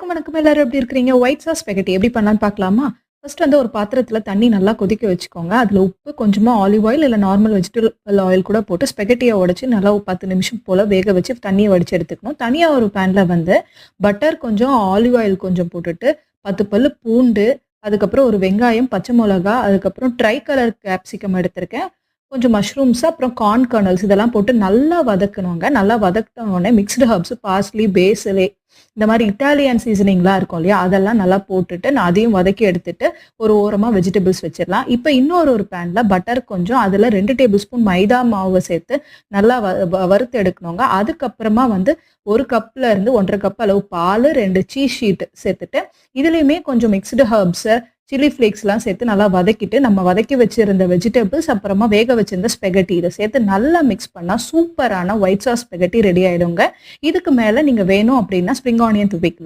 எல்லாருக்கும் வணக்கம் எல்லாரும் எப்படி இருக்கிறீங்க? ஒயிட் சாஸ் ஸ்பெகட்டி எப்படி பண்ணலான்னு பார்க்கலாமா? ஃபர்ஸ்ட் வந்து ஒரு பாத்திரத்தில் தண்ணி நல்லா கொதிக்க வச்சுக்கோங்க. அதில் உப்பு கொஞ்சமாக ஆலிவ் ஆயில் இல்லை நார்மல் வெஜிடபிள் ஆயில் கூட போட்டு ஸ்பெகட்டியை உடச்சி நல்லா ஒரு பத்து நிமிஷம் போல் வேக வச்சு தண்ணியை வடிச்சு எடுத்துக்கணும். தனியாக ஒரு பேனில் வந்து பட்டர் கொஞ்சம் ஆலிவ் ஆயில் கொஞ்சம் போட்டுட்டு பத்து பல்லு பூண்டு அதுக்கப்புறம் ஒரு வெங்காயம் பச்சை மிளகா அதுக்கப்புறம் ட்ரை கலர் கேப்சிகம் எடுத்திருக்கேன். கொஞ்சம் மஷ்ரூம்ஸ் அப்புறம் கார்ன் கர்னல்ஸ் இதெல்லாம் போட்டு நல்லா வதக்கணுங்க. நல்லா வதக்கின உடனே மிக்ஸ்டு ஹர்ப்ஸ் பார்ஸ்லி பேசலே இந்த மாதிரி இட்டாலியன் சீசனிங்லாம் இருக்கும் இல்லையா? அதெல்லாம் நல்லா போட்டுட்டு நான் அதையும் வதக்கி எடுத்துட்டு ஒரு ஓரமாக வெஜிடபிள்ஸ் வச்சிடலாம். இப்போ இன்னொரு ஒரு பேனில் பட்டர் கொஞ்சம் அதில் ரெண்டு டேபிள் ஸ்பூன் மைதா மாவை சேர்த்து நல்லா வ வ- வறுத்து எடுக்கணுங்க. அதுக்கப்புறமா வந்து ஒரு கப்பில் இருந்து ஒன்றரை கப் அளவு பால் ரெண்டு சீஸ் ஷீட் சேர்த்துட்டு இதுலேயுமே கொஞ்சம் மிக்ஸ்டு ஹர்ப்ஸு சில்லி ஃப்ளேக்ஸ்லாம் சேர்த்து நல்லா வதக்கிட்டு நம்ம வதக்கி வச்சிருந்த வெஜிடபிள்ஸ் அப்புறமா வேக வச்சிருந்த ஸ்பெகட்டி இதை சேர்த்து நல்லா மிக்ஸ் பண்ணால் சூப்பரான ஒயிட் சாஸ் ஸ்பெகட்டி ரெடி ஆயிடுங்க. இதுக்கு மேலே நீங்கள் வேணும் அப்படின்னா ஸ்ப்ரிங் ஆனியன் துப்பிக்கலாம்